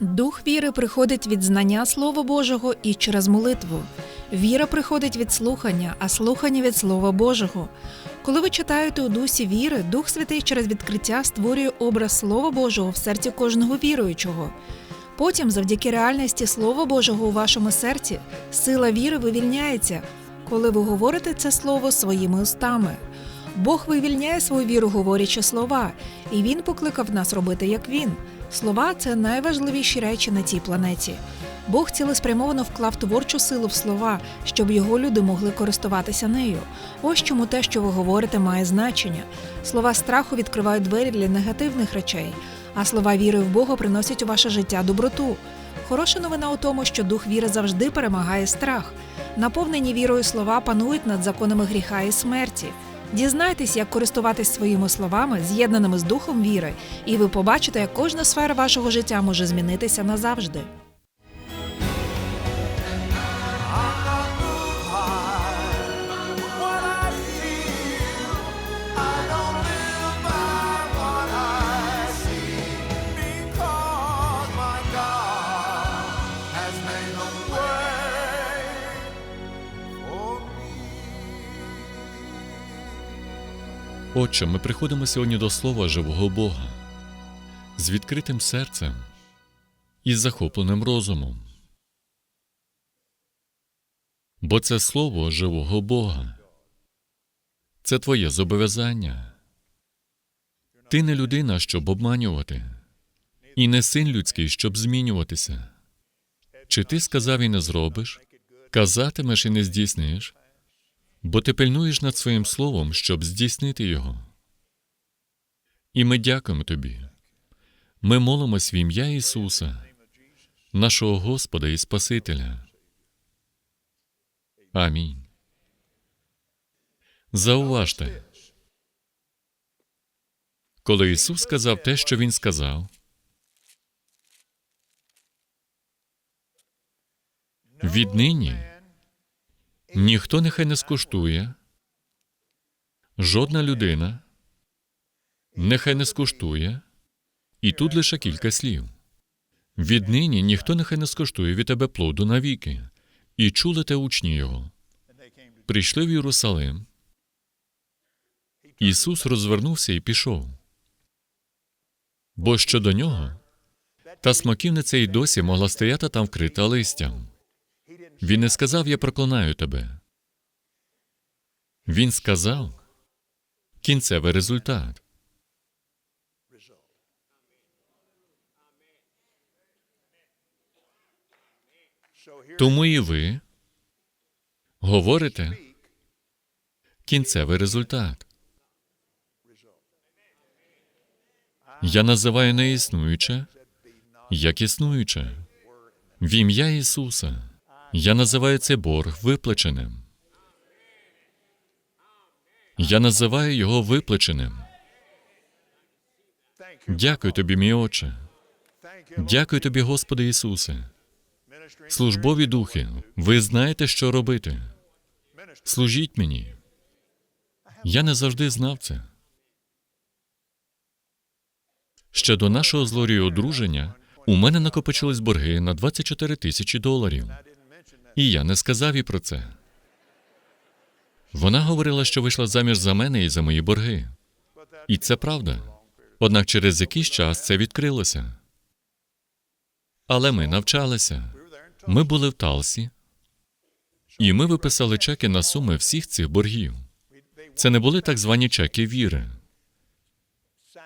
Дух віри приходить від знання Слова Божого і через молитву. Віра приходить від слухання, а слухання від Слова Божого. Коли ви читаєте у дусі віри, Дух Святий через відкриття створює образ Слова Божого в серці кожного віруючого. Потім, завдяки реальності Слова Божого у вашому серці, сила віри вивільняється, коли ви говорите це слово своїми устами. Бог вивільняє свою віру, говорячи слова, і Він покликав нас робити як Він. Слова це найважливіші речі на цій планеті. Бог цілеспрямовано вклав творчу силу в слова, щоб його люди могли користуватися нею. Ось чому те, що ви говорите, має значення. Слова страху відкривають двері для негативних речей, а слова віри в Бога приносять у ваше життя доброту. Хороша новина у тому, що дух віри завжди перемагає страх. Наповнені вірою слова панують над законами гріха і смерті. Дізнайтесь, як користуватись своїми словами, з'єднаними з духом віри, і ви побачите, як кожна сфера вашого життя може змінитися назавжди. Отче, ми приходимо сьогодні до Слова живого Бога з відкритим серцем і з захопленим розумом. Бо це Слово живого Бога. Це твоє зобов'язання. Ти не людина, щоб обманювати, і не син людський, щоб змінюватися. Чи ти сказав і не зробиш, казатимеш і не здійсниш, бо ти пильнуєш над своїм словом, щоб здійснити його. І ми дякуємо тобі. Ми молимось в ім'я Ісуса, нашого Господа і Спасителя. Амінь. Зауважте, коли Ісус сказав те, що Він сказав, віднині ніхто нехай не скуштує, жодна людина нехай не скуштує, і тут лише кілька слів. Віднині ніхто нехай не скуштує від тебе плоду навіки, і чули те учні його. Прийшли в Єрусалим. Ісус розвернувся і пішов. Бо щодо нього, та смоківниця й досі могла стояти там вкрита листям. Він не сказав, я проклинаю тебе. Він сказав кінцевий результат. Тому і ви говорите кінцевий результат. Я називаю неіснуюче як існуюче. В ім'я Ісуса я називаю цей борг виплаченим. Я називаю його виплаченим. Дякую тобі, мій Отче. Дякую тобі, Господи Ісусе. Службові духи, ви знаєте, що робити. Служіть мені. Я не завжди знав це. Ще до нашого з Лорією одруження у мене накопичились борги на 24 тисячі доларів. І я не сказав їй про це. Вона говорила, що вийшла заміж за мене і за мої борги. І це правда. Однак через якийсь час це відкрилося. Але ми навчалися. Ми були в Талсі, і ми виписали чеки на суми всіх цих боргів. Це не були так звані чеки віри.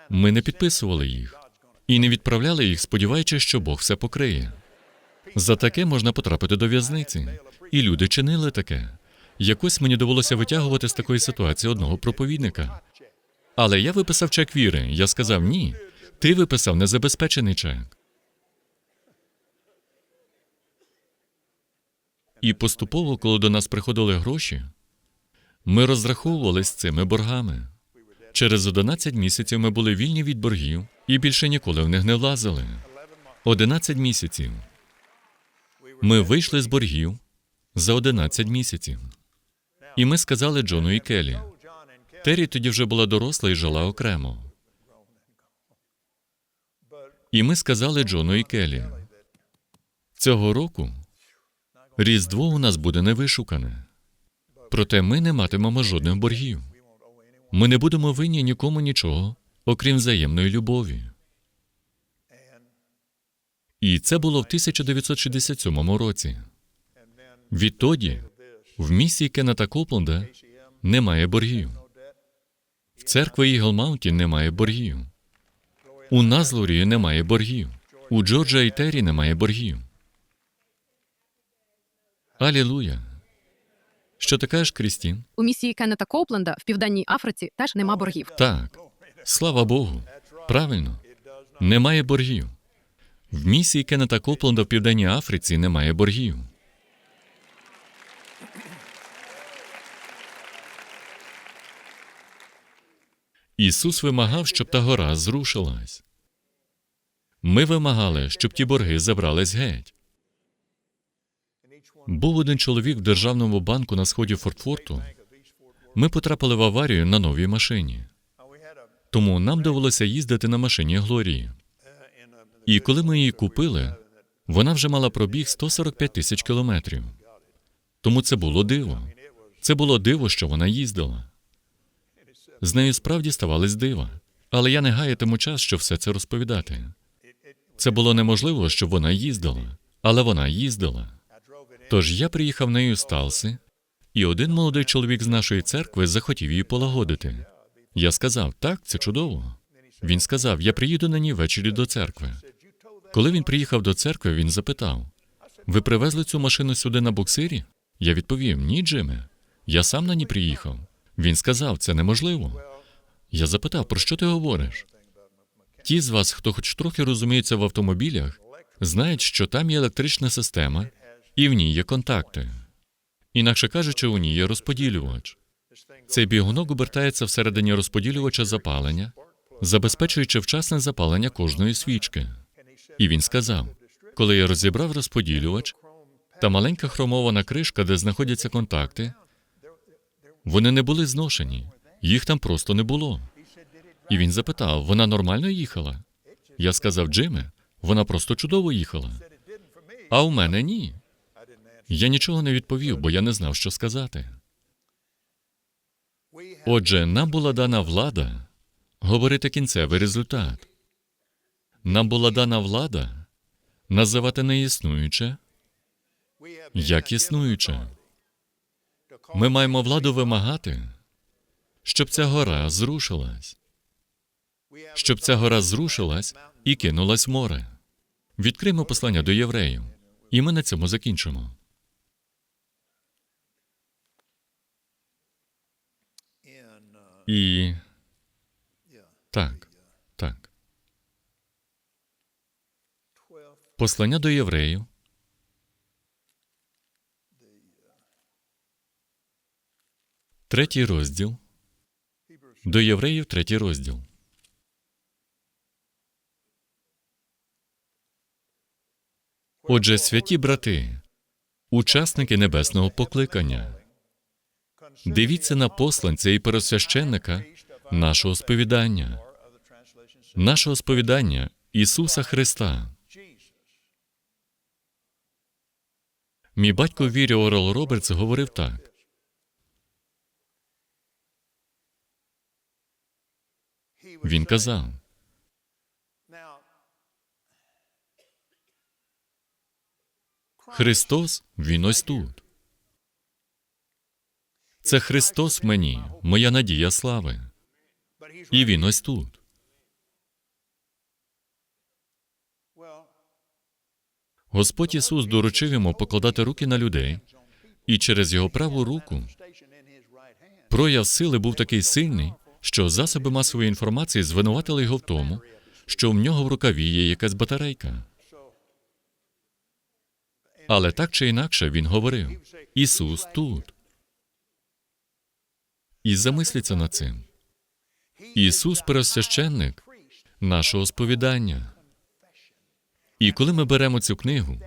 Ми не підписували їх і не відправляли їх, сподіваючись, що Бог все покриє. За таке можна потрапити до в'язниці. І люди чинили таке. Якось мені довелося витягувати з такої ситуації одного проповідника. Але я виписав чек віри. Я сказав ні. Ти виписав незабезпечений чек. І поступово, коли до нас приходили гроші, ми розраховували з цими боргами. Через 11 місяців ми були вільні від боргів і більше ніколи в них не влазили. 11 місяців. Ми вийшли з боргів за 11 місяців. І ми сказали Джону і Келі. Террі тоді вже була доросла і жила окремо. І ми сказали Джону і Келі, цього року Різдво у нас буде невишукане. Проте ми не матимемо жодних боргів. Ми не будемо винні нікому нічого, окрім взаємної любові. І це було в 1967 році. Відтоді в місії Кеннета Копленда немає боргів. В церкві Ігл Маунті немає боргів. У Назлорі немає боргів. У Джорджа і Террі немає боргів. Алілуя. Що ти кажеш, Крістін? У місії Кеннета Коупленда в південній Африці теж нема боргів. Так. Слава Богу. Правильно. Немає боргів. В місії Кеннета Копленда в Південній Африці немає боргів. Ісус вимагав, щоб та гора зрушилась. Ми вимагали, щоб ті борги забрались геть. Був один чоловік в державному банку на сході Фортфорту. Ми потрапили в аварію на новій машині. Тому нам довелося їздити на машині Глорії. І коли ми її купили, вона вже мала пробіг 145 тисяч кілометрів. Тому це було диво. Це було диво, що вона їздила. З нею справді ставались дива. Але я не гаятиму час, щоб все це розповідати. Це було неможливо, щоб вона їздила, але вона їздила. Тож я приїхав нею з Талси, і один молодий чоловік з нашої церкви захотів її полагодити. Я сказав, так, це чудово. Він сказав, я приїду на ній ввечері до церкви. Коли він приїхав до церкви, він запитав: Ви привезли цю машину сюди на буксирі? Я відповів: Ні, Джиме. Я сам на ній приїхав. Він сказав, це неможливо. Я запитав, про що ти говориш? Ті з вас, хто хоч трохи розуміється в автомобілях, знають, що там є електрична система, і в ній є контакти. Інакше кажучи, у ній є розподілювач. Цей бігунок обертається всередині розподілювача запалення, забезпечуючи вчасне запалення кожної свічки. І він сказав: коли я розібрав розподілювач, та маленька хромована кришка, де знаходяться контакти, вони не були зношені, їх там просто не було. І він запитав: вона нормально їхала? Я сказав, Джиме, вона просто чудово їхала. А у мене ні. Я нічого не відповів, бо я не знав, що сказати. Отже, нам була дана влада говорити кінцевий результат. Нам була дана влада називати неіснуюче як існуюче. Ми маємо владу вимагати, щоб ця гора зрушилась, щоб ця гора зрушилась і кинулась в море. Відкриємо послання до євреїв, і ми на цьому закінчимо. І так, так. Послання до євреїв. Третій розділ. До євреїв третій розділ. Отже, святі брати, учасники небесного покликання, дивіться на посланця і пересвященника нашого сповідання, нашого сповідання Ісуса Христа. Мій батько вірі Орел Робертс говорив так. Він казав: Христос, Він ось тут. Це Христос мені, моя надія слави. І Він ось тут. Господь Ісус доручив йому покладати руки на людей, і через його праву руку прояв сили був такий сильний, що засоби масової інформації звинуватили його в тому, що в нього в рукаві є якась батарейка. Але так чи інакше він говорив: Ісус тут. І замисліться над цим. Ісус пересвященник нашого сповідання. І коли ми беремо цю книгу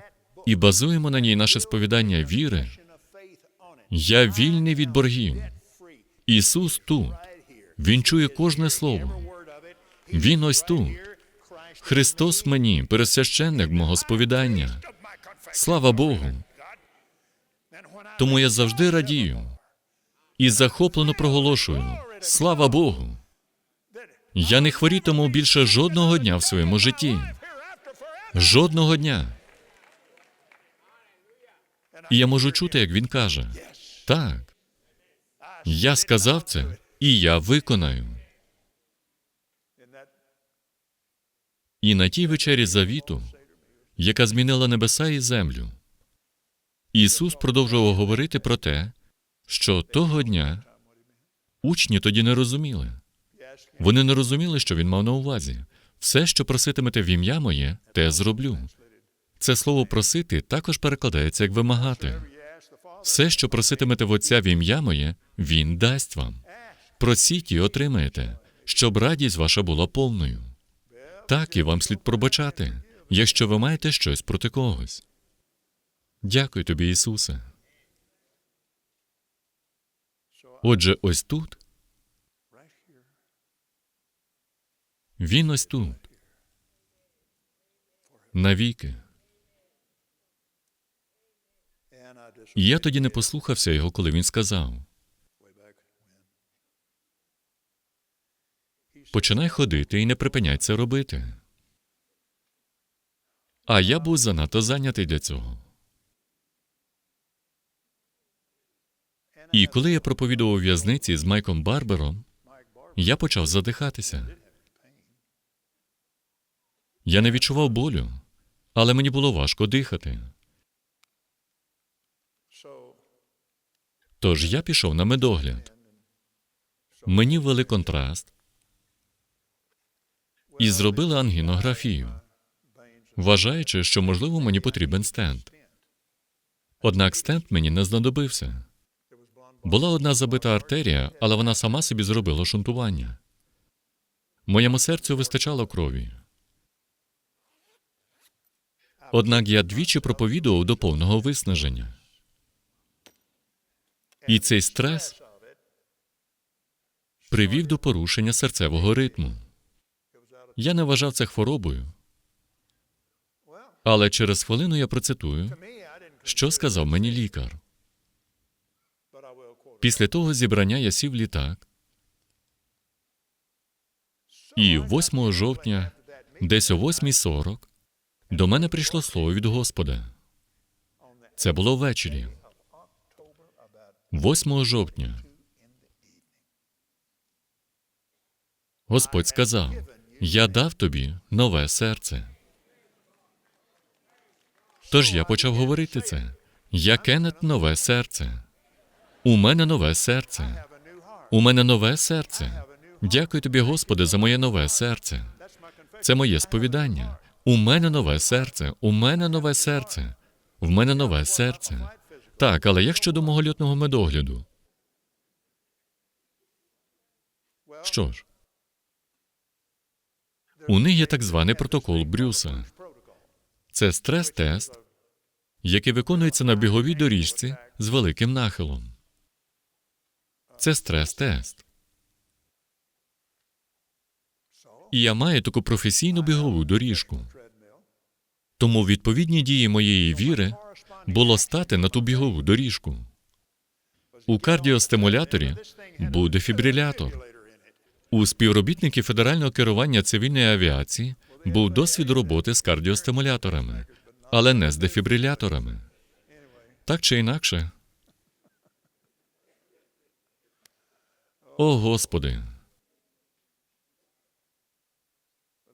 і базуємо на ній наше сповідання віри, я вільний від боргів. Ісус тут. Він чує кожне слово. Він ось тут. Христос мені, пересвященник мого сповідання. Слава Богу. Тому я завжди радію і захоплено проголошую. Слава Богу. Я не хворітиму більше жодного дня в своєму житті. Жодного дня. І я можу чути, як він каже: так, я сказав це, і я виконаю. І на тій вечері завіту, яка змінила небеса і землю, Ісус продовжував говорити про те, що того дня учні тоді не розуміли. Вони не розуміли, що він мав на увазі. Все, що проситимете в ім'я моє, те зроблю. Це слово просити також перекладається як вимагати. Все, що проситимете в Отця в ім'я моє, Він дасть вам. Просіть і отримаєте, щоб радість ваша була повною. Так і вам слід пробачати, якщо ви маєте щось проти когось. Дякую тобі, Ісусе. Отже, ось тут. Він ось тут. Навіки. І я тоді не послухався його, коли він сказав: Починай ходити і не припиняй це робити. А я був занадто зайнятий для цього. І коли я проповідував у в'язниці з Майком Барбером, я почав задихатися. Я не відчував болю, але мені було важко дихати. Тож я пішов на медогляд. Мені ввели контраст і зробили ангінографію, вважаючи, що, можливо, мені потрібен стенд. Однак стенд мені не знадобився. Була одна забита артерія, але вона сама собі зробила шунтування. Моєму серцю вистачало крові. Однак я двічі проповідував до повного виснаження. І цей стрес привів до порушення серцевого ритму. Я не вважав це хворобою. Але через хвилину я процитую, що сказав мені лікар. Після того зібрання я сів літак. І 8 жовтня, десь о 8.40, до мене прийшло слово від Господа. Це було ввечері. 8 жовтня. Господь сказав: Я дав тобі нове серце. Тож я почав говорити це. Я Кеннет нове серце. У мене нове серце. У мене нове серце. Дякую тобі, Господи, за моє нове серце. Це моє сповідання. У мене нове серце. У мене нове серце. В мене нове серце. Так, але як щодо мого льотного медогляду? Що ж, у них є так званий протокол Брюса. Це стрес-тест, який виконується на біговій доріжці з великим нахилом. Це стрес-тест. І я маю таку професійну бігову доріжку. Тому відповідні дії моєї віри було стати на ту бігову доріжку. У кардіостимуляторі був дефібрилятор. У співробітників федерального керування цивільної авіації був досвід роботи з кардіостимуляторами, але не з дефібриляторами. Так чи інакше. О Господи.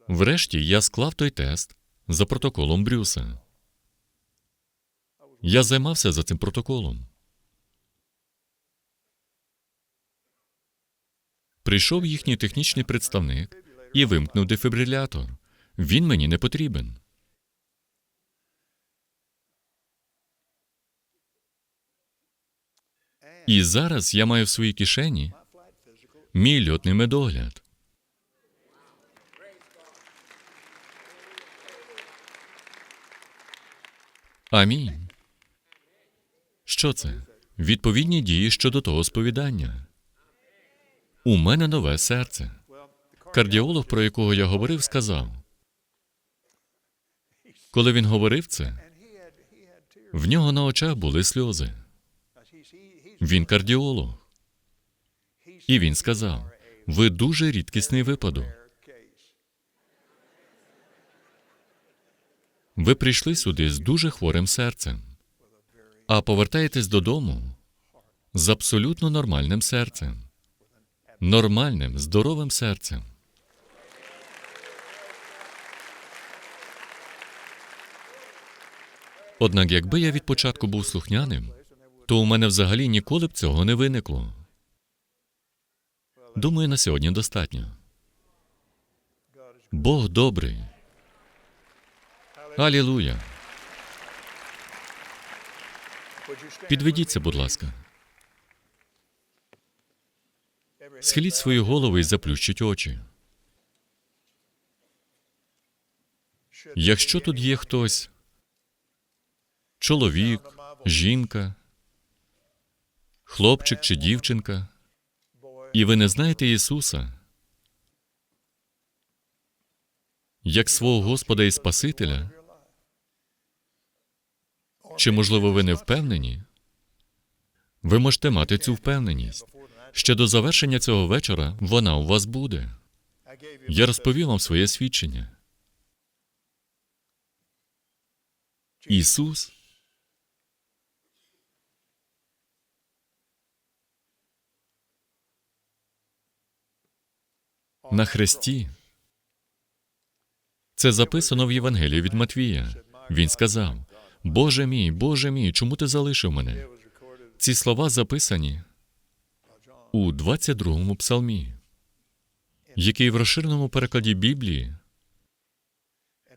Врешті я склав той тест за протоколом Брюса. Я займався за цим протоколом. Прийшов їхній технічний представник і вимкнув дефібрилятор. Він мені не потрібен. І зараз я маю в своїй кишені мій льотний медогляд. Амінь. Що це? Відповідні дії щодо того сповідання. У мене нове серце. Кардіолог, про якого я говорив, сказав: Коли він говорив це, в нього на очах були сльози. Він кардіолог. І він сказав: ви дуже рідкісний випадок. Ви прийшли сюди з дуже хворим серцем, а повертаєтесь додому з абсолютно нормальним серцем, нормальним, здоровим серцем. Однак, якби я від початку був слухняним, то у мене взагалі ніколи б цього не виникло. Думаю, на сьогодні достатньо. Бог добрий. Алілуя. Підведіться, будь ласка. Схиліть свої голови і заплющіть очі. Якщо тут є хтось, чоловік, жінка, хлопчик чи дівчинка, і ви не знаєте Ісуса, як свого Господа і Спасителя, чи, можливо, ви не впевнені? Ви можете мати цю впевненість. Ще до завершення цього вечора вона у вас буде. Я розповів вам своє свідчення. Ісус на хресті. Це записано в Євангелії від Матвія. Він сказав: Боже мій, Боже мій, чому ти залишив мене? Ці слова записані у 22-му псалмі, який в розширеному перекладі Біблії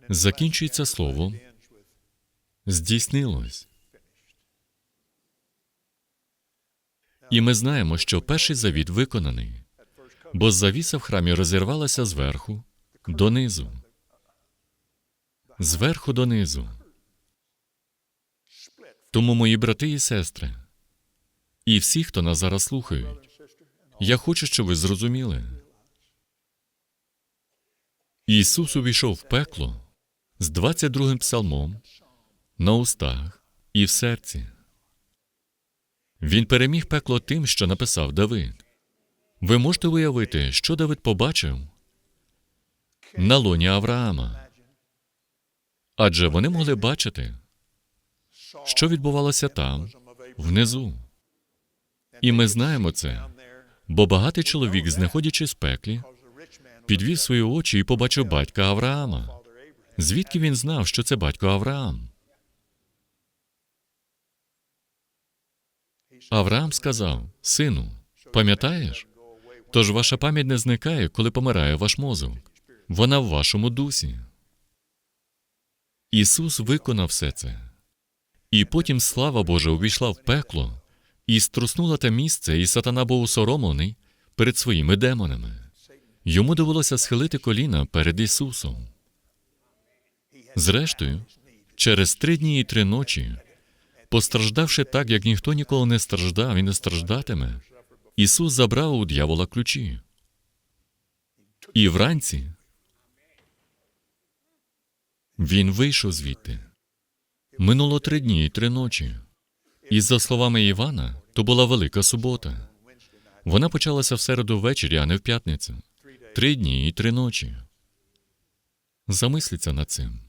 закінчується словом здійснилось. І ми знаємо, що перший завіт виконаний, бо завіса в храмі розірвалася зверху донизу. Зверху донизу. Тому, мої брати і сестри, і всі, хто нас зараз слухають, я хочу, щоб ви зрозуміли. Ісус увійшов в пекло з 22-м псалмом на устах і в серці. Він переміг пекло тим, що написав Давид. Ви можете уявити, що Давид побачив на лоні Авраама. Адже вони могли бачити, що відбувалося там, внизу. І ми знаємо це, бо багатий чоловік, знаходячись в пеклі, підвів свої очі і побачив батька Авраама. Звідки він знав, що це батько Авраам? Авраам сказав: Сину, пам'ятаєш? Тож ваша пам'ять не зникає, коли помирає ваш мозок. Вона в вашому дусі. Ісус виконав все це. І потім слава Божа увійшла в пекло і струснула те місце, і сатана був усоромлений перед своїми демонами. Йому довелося схилити коліна перед Ісусом. Зрештою, через три дні і три ночі, постраждавши так, як ніхто ніколи не страждав і не страждатиме, Ісус забрав у дьявола ключі. І вранці він вийшов звідти. Минуло три дні і три ночі. І за словами Івана, то була велика субота. Вона почалася в середу ввечері, а не в п'ятницю. Три дні і три ночі. Замисліться над цим.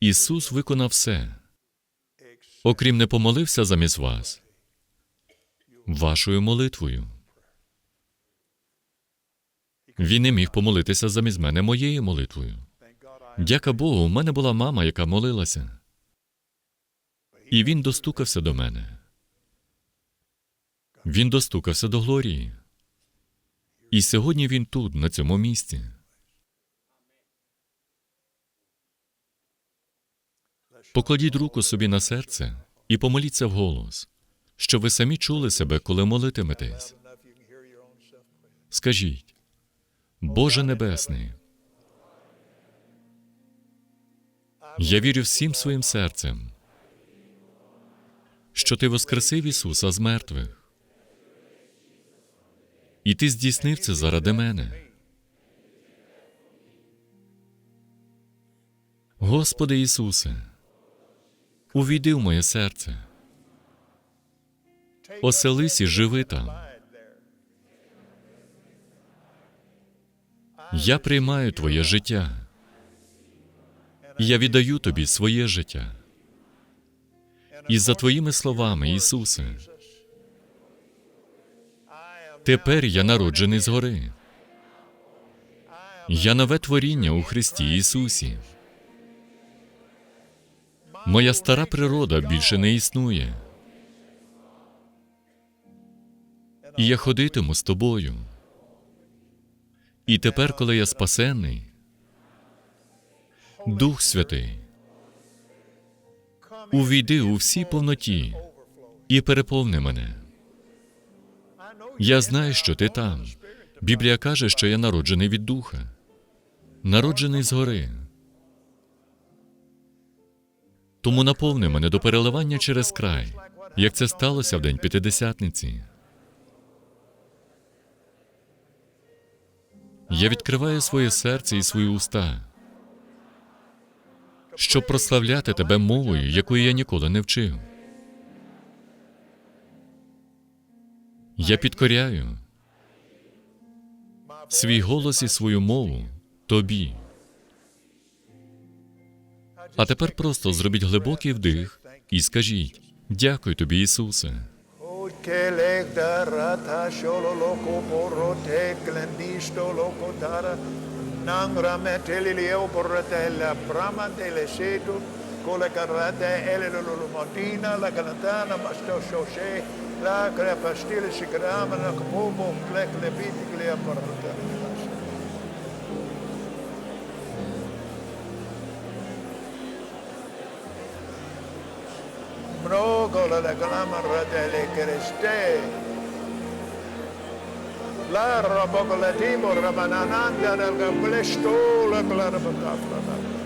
Ісус виконав все, окрім не помолився замість вас, вашою молитвою. Він не міг помолитися замість мене моєю молитвою. Дяка Богу, у мене була мама, яка молилася. І він достукався до мене. Він достукався до Глорії. І сьогодні він тут, на цьому місці. Покладіть руку собі на серце і помоліться вголос, щоб ви самі чули себе, коли молитиметесь. Скажіть, Боже Небесний, я вірю всім своїм серцем, що Ти воскресив Ісуса з мертвих. І ти здійснив це заради мене. Господи Ісусе, увійди в моє серце, оселись і живи там. Я приймаю Твоє життя. Я віддаю Тобі своє життя. І за Твоїми словами, Ісусе, тепер я народжений згори. Я нове творіння у Христі Ісусі. Моя стара природа більше не існує. І я ходитиму з тобою. І тепер, коли я спасенний, Дух Святий, увійди у всій повноті і переповни мене. Я знаю, що ти там. Біблія каже, що я народжений від духа, народжений згори. Тому наповни мене до переливання через край, як це сталося в день п'ятидесятниці. Я відкриваю своє серце і свої уста, щоб прославляти тебе мовою, якої я ніколи не вчив. Я підкоряю свій голос і свою мову тобі. А тепер просто зробіть глибокий вдих і скажіть: дякую тобі, Ісусе. Nangrame telilio porrete la prama telesetu setu, la carrata e la lulumontina, la calantana, masto shoshe, la crepastile si grama, la cubo, plek le viticle a porrete. Brogola la clama ratele kereste, le biti le porrata Mnogola la glamara delle creste. La robogo la timo rabanananda del gablesto la clarabacafla.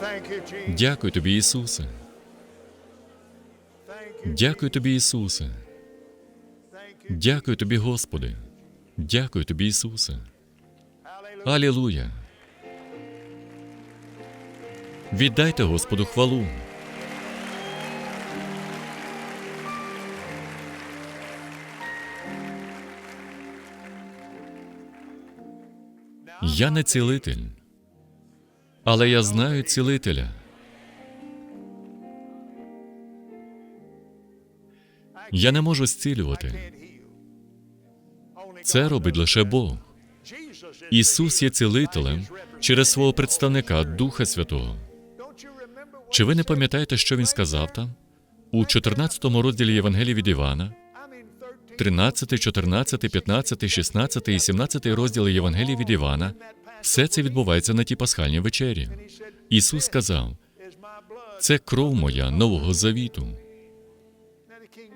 Thank you, Jesus. Дякую тобі, Ісусе. Дякую тобі, Ісусе. Дякую тобі, Господи. Дякую тобі, Ісусе. Алілуя. Віддайте Господу хвалу. Я не цілитель, але я знаю цілителя. Я не можу зцілювати. Це робить лише Бог. Ісус є цілителем через свого представника Духа Святого. Чи ви не пам'ятаєте, що він сказав там? У 14 розділі Євангелії від Івана, 13, 14, 15, 16 і 17 розділи Євангелії від Івана, все це відбувається на тій пасхальній вечері. Ісус сказав: це кров моя нового завіту.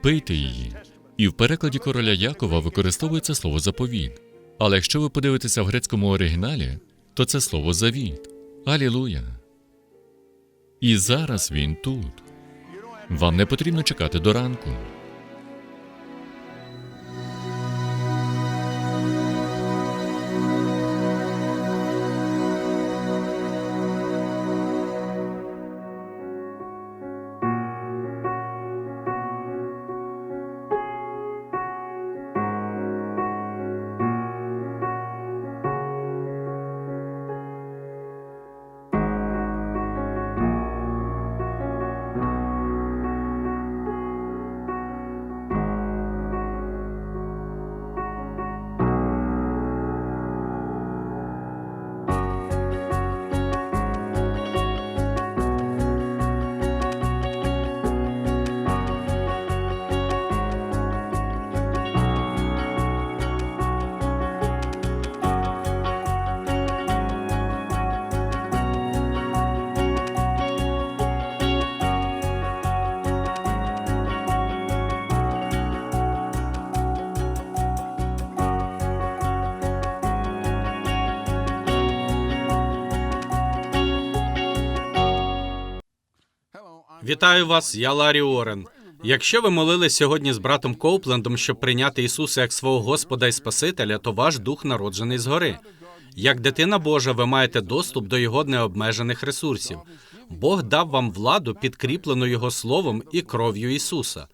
Пийте її. І в перекладі короля Якова використовується слово заповіт. Але якщо ви подивитеся в грецькому оригіналі, то це слово завіт. Алілуя. І зараз він тут. Вам не потрібно чекати до ранку. Вітаю вас, я Ларі Орен. Якщо ви молились сьогодні з братом Коуплендом, щоб прийняти Ісуса як свого Господа і Спасителя, то ваш дух народжений згори. Як дитина Божа, ви маєте доступ до його необмежених ресурсів. Бог дав вам владу, підкріплену Його словом і кров'ю Ісуса.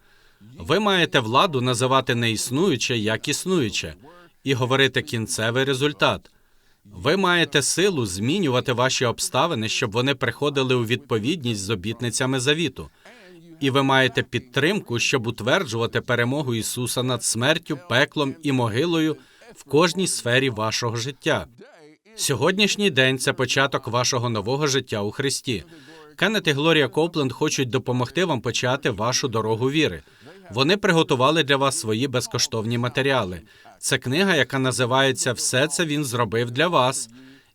Ви маєте владу називати неіснуюче як існуюче і говорити кінцевий результат. Ви маєте силу змінювати ваші обставини, щоб вони приходили у відповідність з обітницями завіту. І ви маєте підтримку, щоб утверджувати перемогу Ісуса над смертю, пеклом і могилою в кожній сфері вашого життя. Сьогоднішній день це початок вашого нового життя у Христі. Кеннет і Глорія Копленд хочуть допомогти вам почати вашу дорогу віри. Вони приготували для вас свої безкоштовні матеріали. Це книга, яка називається Все це він зробив для вас,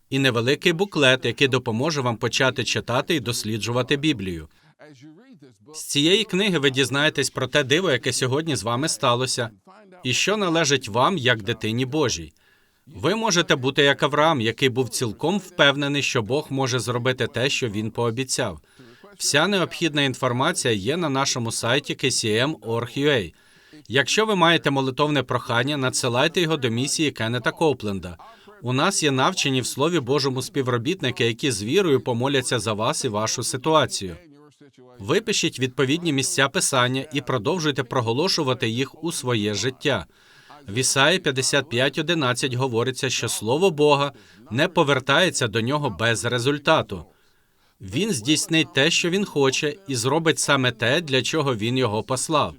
і невеликий буклет, який допоможе вам почати читати і досліджувати Біблію. З цієї книги ви дізнаєтесь про те диво, яке сьогодні з вами сталося, і що належить вам як дитині Божій. Ви можете бути як Авраам, який був цілком впевнений, що Бог може зробити те, що він пообіцяв. Вся необхідна інформація є на нашому сайті kcm.org.ua. Якщо ви маєте молитовне прохання, надсилайте його до місії Кеннета Коупленда. У нас є навчені в Слові Божому співробітники, які з вірою помоляться за вас і вашу ситуацію. Випишіть відповідні місця писання і продовжуйте проголошувати їх у своє життя. В Ісаї 55.11 говориться, що слово Бога не повертається до нього без результату. Він здійснить те, що він хоче, і зробить саме те, для чого він його послав.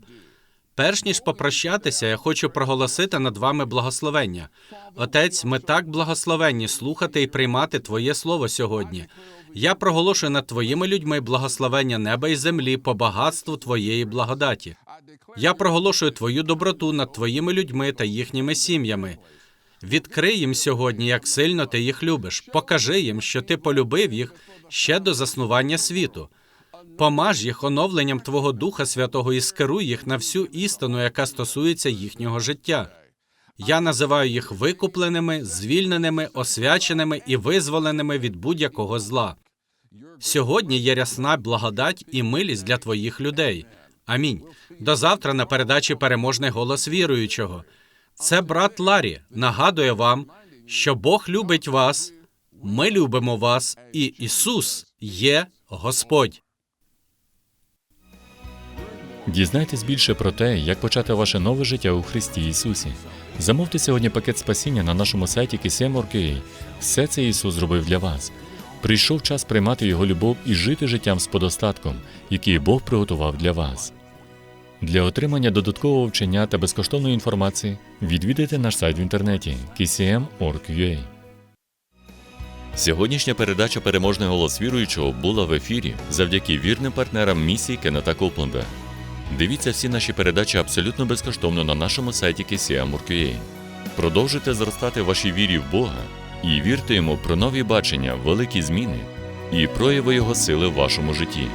Перш ніж попрощатися, я хочу проголосити над вами благословення. Отець, ми так благословенні слухати і приймати Твоє слово сьогодні. Я проголошую над Твоїми людьми благословення неба і землі по багатству Твоєї благодаті. Я проголошую Твою доброту над Твоїми людьми та їхніми сім'ями. Відкрий їм сьогодні, як сильно ти їх любиш. Покажи їм, що ти полюбив їх ще до заснування світу. Помаж їх оновленням Твого Духа Святого і скеруй їх на всю істину, яка стосується їхнього життя. Я називаю їх викупленими, звільненими, освяченими і визволеними від будь-якого зла. Сьогодні є рясна благодать і милість для твоїх людей. Амінь. До завтра на передачі переможний голос віруючого. Це брат Ларі нагадує вам, що Бог любить вас, ми любимо вас, і Ісус є Господь. Дізнайтесь більше про те, як почати ваше нове життя у Христі Ісусі. Замовте сьогодні пакет спасіння на нашому сайті KSM.org.ua. Все це Ісус зробив для вас. Прийшов час приймати Його любов і жити життям з подостатком, який Бог приготував для вас. Для отримання додаткового вчення та безкоштовної інформації відвідайте наш сайт в інтернеті kcm.org.ua. Сьогоднішня передача Переможний голос віруючого була в ефірі завдяки вірним партнерам місії Кеннета Копленда. Дивіться всі наші передачі абсолютно безкоштовно на нашому сайті KCM.org.ua. Продовжуйте зростати в вашій вірі в Бога і вірте йому про нові бачення, великі зміни і прояви Його сили в вашому житті.